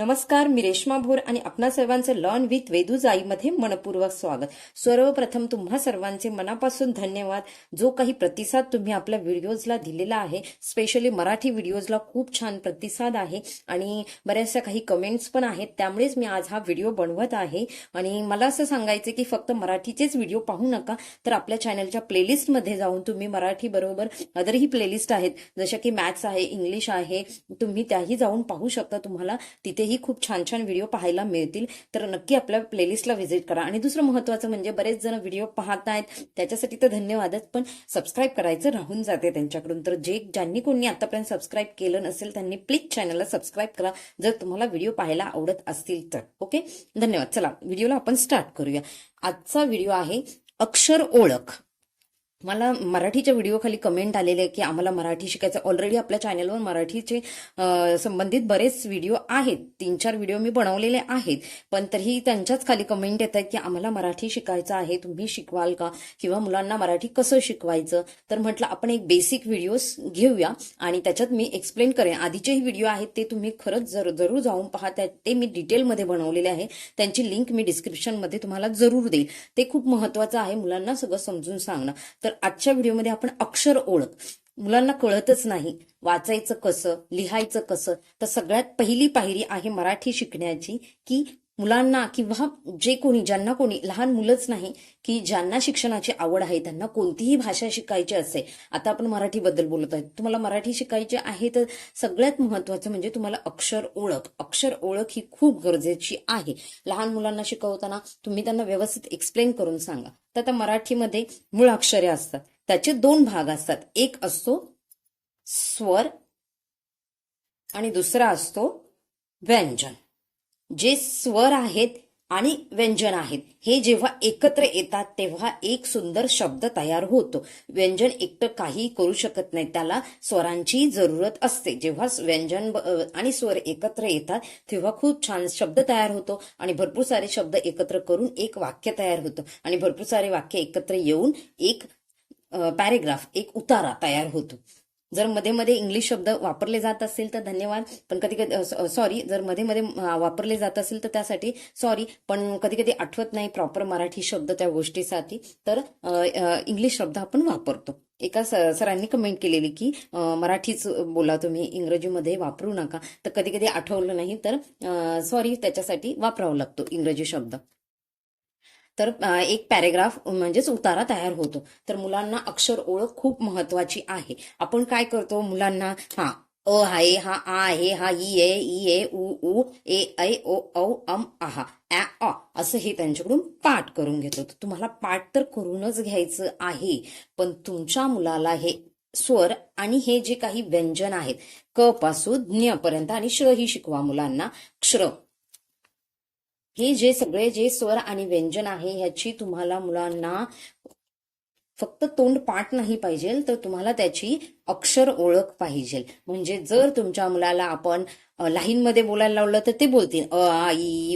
नमस्कार मी रेश्मा भोर आणि आपणा सर्वांचं लर्न विथ वेदूजाईमध्ये मनपूर्वक स्वागत. सर्वप्रथम तुम्हा सर्वांचे मनापासून धन्यवाद. जो काही प्रतिसाद तुम्ही आपल्या व्हिडिओजला दिलेला आहे स्पेशली मराठी व्हिडिओजला खूप छान प्रतिसाद आहे आणि बऱ्याचशा काही कमेंट्स पण आहेत त्यामुळेच मी आज हा व्हिडिओ बनवत आहे. आणि मला असं सांगायचं की फक्त मराठीचेच व्हिडिओ पाहू नका तर आपल्या चॅनलच्या प्लेलिस्टमध्ये जाऊन तुम्ही मराठी बरोबर अदरही प्लेलिस्ट आहेत जशा की मॅथ्स आहे इंग्लिश आहे तुम्ही त्याही जाऊन पाहू शकता तुम्हाला. तिथे तिथेही खूप छान छान व्हिडिओ पाहायला मिळतील तर नक्की आपल्या प्लेलिस्टला व्हिजिट करा. आणि दुसरं महत्वाचं म्हणजे बरेच जण व्हिडिओ पाहत आहेत त्याच्यासाठी तर धन्यवादच पण सबस्क्राईब करायचं राहून जाते त्यांच्याकडून. तर जे ज्यांनी कोणी आतापर्यंत सबस्क्राईब केलं नसेल त्यांनी प्लीज चॅनलला सबस्क्राईब करा जर तुम्हाला व्हिडिओ पाहायला आवडत असतील तर. ओके धन्यवाद. चला व्हिडिओला आपण स्टार्ट करूया. आजचा व्हिडिओ आहे अक्षर ओळख. मला मराठीच्या व्हिडिओखाली कमेंट आलेले आहे की आम्हाला मराठी शिकायचं ऑलरेडी आपल्या चॅनलवर मराठीचे संबंधित बरेच व्हिडिओ आहेत. तीन चार व्हिडिओ मी बनवलेले आहेत. पण तरीही त्यांच्याच खाली कमेंट येत आहेत की आम्हाला मराठी शिकायचं आहे. तुम्ही शिकवाल का? किंवा मुलांना मराठी कसं शिकवायचं? तर म्हटलं आपण एक बेसिक व्हिडिओज घेऊया आणि त्याच्यात मी एक्सप्लेन करेन. आधीचेही व्हिडिओ आहेत ते तुम्ही खरंच जर जरूर जाऊन पहा. ते मी डिटेलमध्ये बनवलेले आहे. त्यांची लिंक मी डिस्क्रिप्शनमध्ये तुम्हाला जरूर देईल. ते खूप महत्वाचं आहे मुलांना सगळं समजून सांगणं. तर आजच्या व्हिडिओमध्ये आपण अक्षर ओळख. मुलांना कळतच नाही वाचायचं कसं लिहायचं कसं. तर सगळ्यात पहिली पायरी आहे मराठी शिकण्याची की मुलांना किंवा जे कोणी ज्यांना कोणी लहान मुलंच नाही की ज्यांना शिक्षणाची आवड आहे त्यांना कोणतीही भाषा शिकायची असेल आता आपण मराठीबद्दल बोलत आहोत तुम्हाला मराठी शिकायची आहे तर सगळ्यात महत्वाचं म्हणजे तुम्हाला अक्षर ओळख. अक्षर ओळख ही खूप गरजेची आहे. लहान मुलांना शिकवताना तुम्ही त्यांना व्यवस्थित एक्सप्लेन करून सांगा. तर आता मराठीमध्ये मूळ अक्षरे असतात. त्याचे दोन भाग असतात. एक असतो स्वर आणि दुसरा असतो व्यंजन. जे स्वर आहेत आणि व्यंजन आहेत. हे जेव्हा एकत्र येतात तेव्हा एक सुंदर शब्द तयार होतो. व्यंजन एकटं काही करू शकत नाही. त्याला स्वरांची जरूरत असते. जेव्हा व्यंजन आणि स्वर एकत्र येतात तेव्हा खूप छान शब्द तयार होतो आणि भरपूर सारे शब्द एकत्र करून एक वाक्य तयार होतं. आणि भरपूर सारे वाक्य एकत्र येऊन एक पॅरेग्राफ एक उतारा तयार होतो. जर मध्ये मध्ये इंग्लिश शब्द वापरले जात असेल तर धन्यवाद. पण कधी कधी सॉरी जर मध्ये मध्ये वापरले जात असेल तर त्यासाठी सॉरी पण कधी कधी आठवत नाही प्रॉपर मराठी शब्द त्या गोष्टीसाठी. तर इंग्लिश शब्द आपण वापरतो. एका स- सरांनी कमेंट केलेली की मराठीच बोला तुम्ही इंग्रजीमध्ये वापरू नका. तर कधी कधी आठवलं नाही तर सॉरी त्याच्यासाठी वापरावा लागतो इंग्रजी शब्द. तर एक पॅरेग्राफ म्हणजेच उतारा तयार होतो. तर मुलांना अक्षर ओळख खूप महत्वाची आहे. आपण काय करतो मुलांना? हा अ आहे हा आ आहे हा ई ए ई ए उ उ ए ऐ ओ औ अम आहा ॲ अ असं हे त्यांच्याकडून पाठ करून घेतो. तर तुम्हाला पाठ तर करूनच घ्यायचं आहे पण तुमच्या मुलाला हे स्वर आणि हे जे काही व्यंजन आहेत क पासून ज्ञ पर्यंत आणि श ही शिकवा मुलांना. क्ष हे जे सगळे जे स्वर आणि व्यंजन आहे ह्याची तुम्हाला मुलांना फक्त तोंड पाठ नाही पाहिजे तर तुम्हाला त्याची अक्षर ओळख पाहिजे म्हणजे जर तुमच्या मुलाला आपण अ, लाईनमध्ये बोलायला लावलं तर ते बोलतील अ आ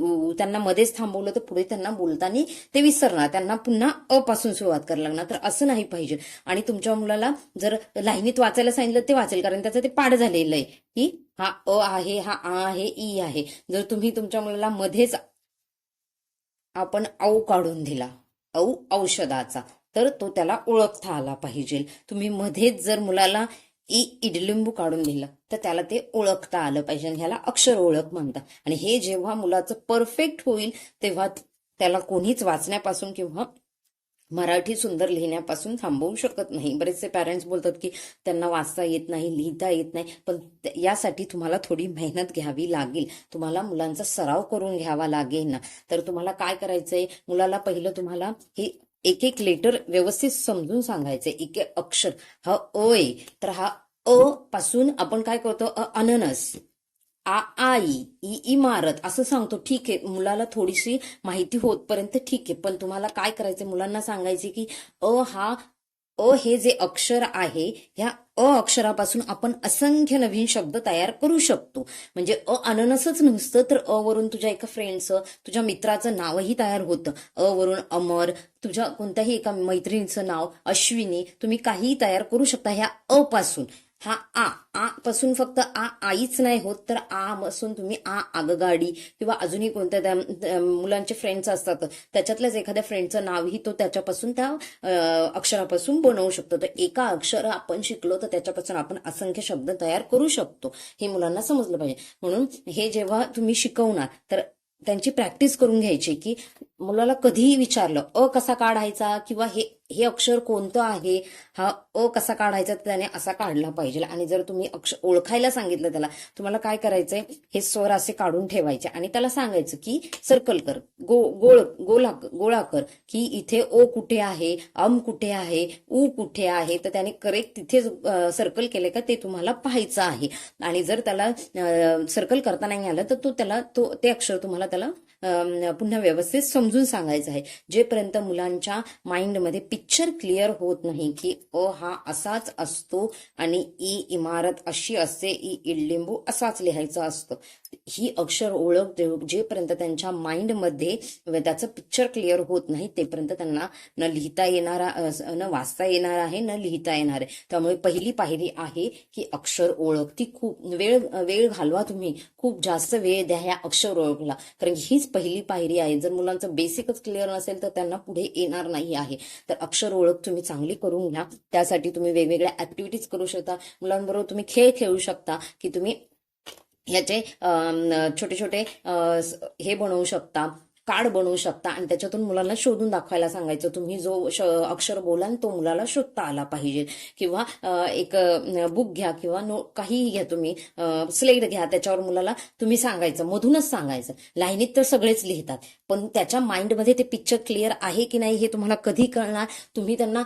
उ त्यांना मध्येच थांबवलं तर पुढे त्यांना बोलताना ते विसरणार त्यांना पुन्हा अ पासून सुरुवात करायला लागणार तर असं नाही पाहिजे. आणि तुमच्या मुलाला जर लाईनीत वाचायला सांगितलं ते वाचेल कारण त्याचं ते पाठ झालेलं आहे की हा अ आहे हा आ आहे ई आहे. जर तुम्ही तुमच्या मुलाला मध्येच आपण औ काढून दिला औ औषधाचा. तर तो त्याला ओळखता आला पाहिजे. तुम्ही मध्येच जर मुलाला ई इडलिंबू काढून दिलं तर त्याला ते ओळखता आलं पाहिजे आणि ह्याला अक्षर ओळख म्हणतात. आणि हे जेव्हा मुलाचं परफेक्ट होईल तेव्हा त्याला कोणीच वाचण्यापासून किंवा मराठी सुंदर लिहिण्यापासून थांबवू शकत नाही. बरेचसे पॅरेंट्स बोलतात की त्यांना वाचता येत नाही लिहिता येत नाही. पण यासाठी तुम्हाला थोडी मेहनत घ्यावी लागेल. तुम्हाला मुलांचा सराव करून घ्यावा लागेल ना. तर तुम्हाला काय करायचंय? मुलाला पहिलं तुम्हाला हे एक एक लेटर व्यवस्थित समजून सांगायचंय. एक एक अक्षर. हा अ आहे तर हा अ पासून आपण काय करतो? अ अननस. आ आई इ इमारत असं सांगतो. ठीक आहे मुलाला थोडीशी माहिती होतपर्यंत ठीक आहे. पण तुम्हाला काय करायचं मुलांना सांगायचे की अ हा अ हे जे अक्षर आहे ह्या अ अक्षरापासून आपण असंख्य नवीन शब्द तयार करू शकतो. म्हणजे अ अननसच नसतं तर अ वरून तुझ्या एका फ्रेंडचं तुझ्या मित्राचं नावही तयार होतं. अ वरून अमर तुझ्या कोणत्याही एका मैत्रिणीचं नाव अश्विनी तुम्ही काहीही तयार करू शकता ह्या अ पासून. हा आ आ पासून फक्त आ आईच नाही होत तर आ पासून तुम्ही आ आगगाडी किंवा अजूनही कोणत्या त्या मुलांचे फ्रेंड्स असतात. त्याच्यातल्याच एखाद्या फ्रेंडचं नावही तो त्याच्यापासून त्या अक्षरापासून बनवू शकतो. तर एका अक्षर आपण शिकलो तर त्याच्यापासून आपण असंख्य शब्द तयार करू शकतो. हे मुलांना समजलं पाहिजे. म्हणून हे जेव्हा तुम्ही शिकवणार तर त्यांची प्रॅक्टिस करून घ्यायची की मुलाला कधीही विचारलं अ कसा काढायचा किंवा हे हे अक्षर कोणतं आहे? हा अ कसा काढायचा? तर त्याने असा काढला पाहिजे. आणि जर तुम्ही अक्षर ओळखायला सांगितलं त्याला तुम्हाला काय करायचंय? हे स्वर असे काढून ठेवायचे आणि त्याला सांगायचं की सर्कल कर गो गोळ गोला गोळा कर की इथे ओ कुठे आहे? अम कुठे आहे? उ कुठे आहे? तर त्याने करेक्ट तिथे सर्कल केले का ते तुम्हाला पाहायचं आहे. आणि जर त्याला सर्कल करता नाही आलं तर तो त्याला तो ते अक्षर तुम्हाला त्याला पुन्हा व्यवस्थित समजून सांगायचं आहे. जेपर्यंत मुलांच्या माइंडमध्ये पिक्चर क्लिअर होत नाही की अ हा असाच असतो आणि ई इमारत अशी असते ई इडलिंबू असाच लिहायचा असतो. ही अक्षर ओळख देऊ जेपर्यंत त्यांच्या माइंडमध्ये त्याचं पिक्चर क्लिअर होत नाही तेपर्यंत त्यांना न लिहिता येणार न वाचता येणार आहे न लिहिता येणार आहे. त्यामुळे पहिली पायरी आहे की अक्षर ओळख. ती खूप वेळ वेळ घालवा तुम्ही. खूप जास्त वेळ द्या ह्या अक्षर ओळखला. कारण हीच हीच पहिली पायरी आहे. जर मुलांचं बेसिकच क्लिअर नसेल तर त्यांना पुढे येणार नाही आहे. तर अक्षर ओळख तुम्ही चांगली करून घ्या. त्यासाठी तुम्ही वेगवेगळ्या ऍक्टिव्हिटीज करू शकता. मुलांबरोबर तुम्ही खेळ खेळू शकता की तुम्ही याचे छोटे छोटे हे बनवू शकता. कार्ड बनवू शकता आणि त्याच्यातून मुलांना शोधून दाखवायला सांगायचं. तुम्ही जो अक्षर बोलाल तो मुलाला शोधता आला पाहिजे. किंवा एक बुक घ्या किंवा नो काहीही घ्या तुम्ही. स्लेट घ्या त्याच्यावर मुलाला तुम्ही सांगायचं मधूनच सांगायचं. लाईनीत तर सगळेच लिहितात. पण त्याच्या माइंडमध्ये ते पिक्चर क्लिअर आहे की नाही हे तुम्हाला कधी कळणार? तुम्ही त्यांना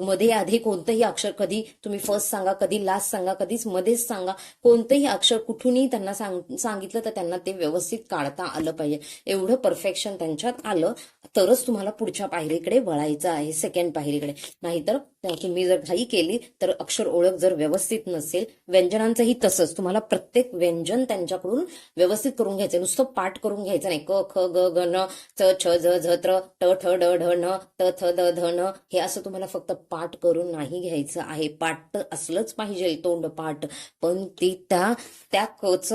मध्ये आधी कोणतंही अक्षर कधी तुम्ही फर्स्ट सांगा कधी लास्ट सांगा कधीच मध्येच सांगा. कोणतंही अक्षर कुठूनही त्यांना सांग- सांगितलं तर त्यांना ते व्यवस्थित काढता आलं पाहिजे. एवढं परफेक्शन त्यांच्यात आलं तरच तुम्हाला पुढच्या पायरीकडे वळायचं आहे सेकंड पायरीकडे. नाहीतर तुम्ही जर घाई केली तर अक्षर ओळख जर व्यवस्थित नसेल व्यंजनांचंही तसंच. तुम्हाला प्रत्येक व्यंजन त्यांच्याकडून व्यवस्थित करून घ्यायचं नुसतं पाठ करून घ्यायचं नाही. क ख ग ग न च छ झ झ त्र ट ठ ड ढ न त थ द ध न हे असं तुम्हाला फक्त पाठ करून नाही घ्यायचं आहे. पाठ तर असलंच पाहिजे तोंड पाठ पण ती त्या त्या कच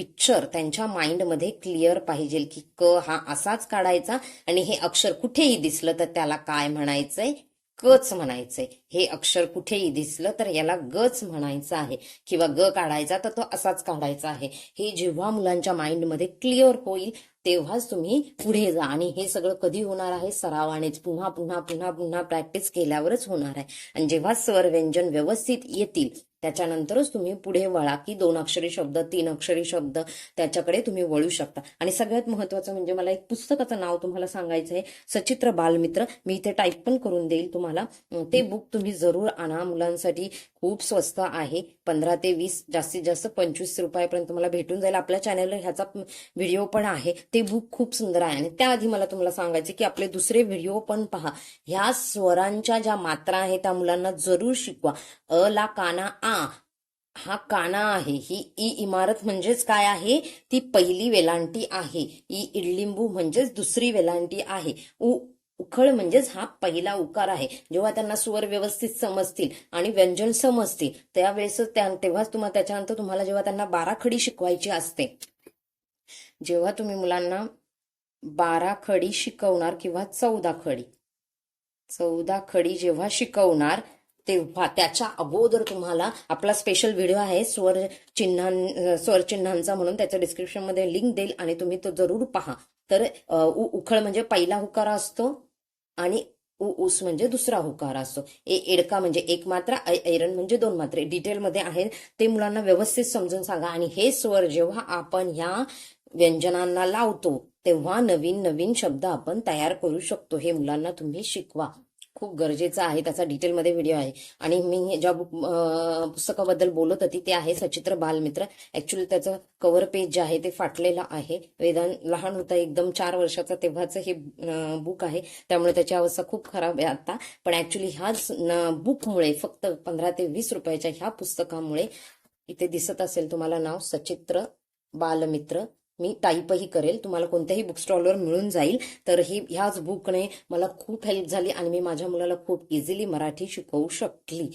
पिक्चर त्यांच्या माइंडमध्ये क्लिअर पाहिजे की क हा असाच काढायचा आणि हे अक्षर कुठेही दिसलं तर त्याला काय म्हणायचंय? कच म्हणायचंय. हे अक्षर कुठेही दिसलं तर याला गच म्हणायचं आहे. किंवा ग काढायचा तर तो असाच काढायचा आहे. हे जेव्हा मुलांच्या माइंडमध्ये क्लिअर होईल तेव्हाच तुम्ही पुढे जा. आणि हे सगळं कधी होणार आहे? सरावानेच पुन्हा पुन्हा पुन्हा पुन्हा प्रॅक्टिस केल्यावरच होणार आहे. आणि जेव्हा स्वर व्यंजन व्यवस्थित येतील त्याच्यानंतरच तुम्ही पुढे वळा की दोन अक्षरी शब्द तीन अक्षरी शब्द त्याच्याकडे तुम्ही वळू शकता. आणि सगळ्यात महत्वाचं म्हणजे मला एक पुस्तकाचं नाव तुम्हाला सांगायचं आहे सचित्र बालमित्र. मी इथे टाईप पण करून देईल तुम्हाला. ते बुक तुम्ही जरूर आणा. मुलांसाठी खूप स्वस्त आहे. पंधरा ते वीस जास्तीत जास्त पंचवीस रुपयापर्यंत तुम्हाला भेटून जाईल. आपल्या चॅनलवर ह्याचा व्हिडिओ पण आहे. ते बुक खूप सुंदर आहे. आणि त्याआधी मला तुम्हाला सांगायचे की आपले दुसरे व्हिडिओ पण पहा. ह्या स्वरांच्या ज्या मात्रा आहेत त्या मुलांना जरूर शिकवा. अ ला काना आ हा हा काना आहे. ही ई इमारत म्हणजेच काय आहे? ती पहिली वेलांटी आहे. ई इडलिंबू म्हणजेच दुसरी वेलांटी आहे. उ उखळ म्हणजेच हा पहिला उकार आहे. जेव्हा त्यांना स्वर व्यवस्थित समजतील आणि व्यंजन समजतील त्यावेळेस तेव्हाच तुम्हाला त्याच्यानंतर तुम्हाला जेव्हा त्यांना बारा खडी शिकवायची असते जेव्हा तुम्ही मुलांना बारा खडी शिकवणार किंवा चौदा खडी चौदा खडी जेव्हा शिकवणार तेव्हा त्याच्या अगोदर तुम्हाला आपला स्पेशल व्हिडिओ आहे स्वर चिन्हां स्वर चिन्हांचा म्हणून त्याच्या डिस्क्रिप्शनमध्ये लिंक देईल आणि तुम्ही तो जरूर पहा. तर उ उखळ म्हणजे पहिला हुकारा असतो आणि ऊस म्हणजे दुसरा हुकार असतो. ए एडका म्हणजे एक मात्रा ऐरण म्हणजे दोन मात्रे. डिटेलमध्ये आहे ते मुलांना व्यवस्थित समजून सांगा. आणि हे स्वर जेव्हा आपण ह्या व्यंजनांना लावतो तेव्हा नवीन नवीन शब्द आपण तयार करू शकतो. हे मुलांना तुम्ही शिकवा. खूप गरजेचं आहे त्याचा डिटेलमध्ये व्हिडिओ आहे. आणि मी ज्या बुक पुस्तकाबद्दल बोलत होती ते आहे सचित्र बालमित्र. ऍक्च्युली त्याचं कव्हर पेज जे आहे ते फाटलेलं आहे. वेदान लहान होता एकदम चार वर्षाचा तेव्हाचं हे बुक आहे. त्यामुळे त्याची अवस्था खूप खराब आहे आता. पण ऍक्च्युली ह्याच बुकमुळे फक्त पंधरा ते वीस रुपयाच्या ह्या पुस्तकामुळे इथे दिसत असेल तुम्हाला नाव सचित्र बालमित्र. मी टाईपही करेल. तुम्हाला कोणत्याही बुक स्टॉलवर मिळून जाईल. तर ही ह्याच बुकने मला खूप हेल्प झाली आणि मी माझ्या मुलाला खूप इझिली मराठी शिकवू शकली.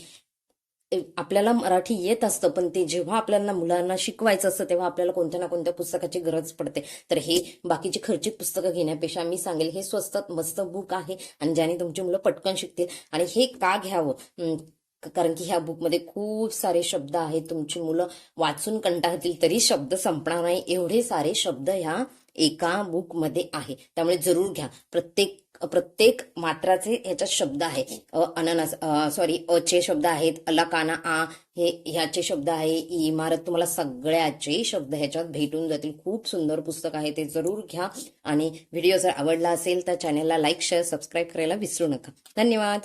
आपल्याला मराठी येत असतं पण ते जेव्हा आपल्याला मुलांना शिकवायचं असतं तेव्हा आपल्याला कोणत्या ना कोणत्या पुस्तकाची गरज पडते. तर हे बाकीची खर्चिक पुस्तकं घेण्यापेक्षा मी सांगेल हे स्वस्त मस्त बुक आहे आणि ज्याने तुमची मुलं पटकन शिकतील. आणि हे का घ्यावं? कारण की ह्या बुकमध्ये खूप सारे शब्द आहेत. तुमची मुलं वाचून कंटाळतील तरी शब्द संपणार नाही. एवढे सारे शब्द ह्या एका बुकमध्ये आहे. त्यामुळे जरूर घ्या. प्रत्येक प्रत्येक मात्राचे ह्याच्यात शब्द आहे अननस सॉरी अचे शब्द आहेत. अलकाना आ हे ह्याचे शब्द आहे. इमारत तुम्हाला सगळ्याचे शब्द ह्याच्यात भेटून जातील. खूप सुंदर पुस्तक आहे. ते जरूर घ्या. आणि व्हिडिओ जर आवडला असेल तर चॅनलला लाईक शेअर सबस्क्राईब करायला विसरू नका. धन्यवाद.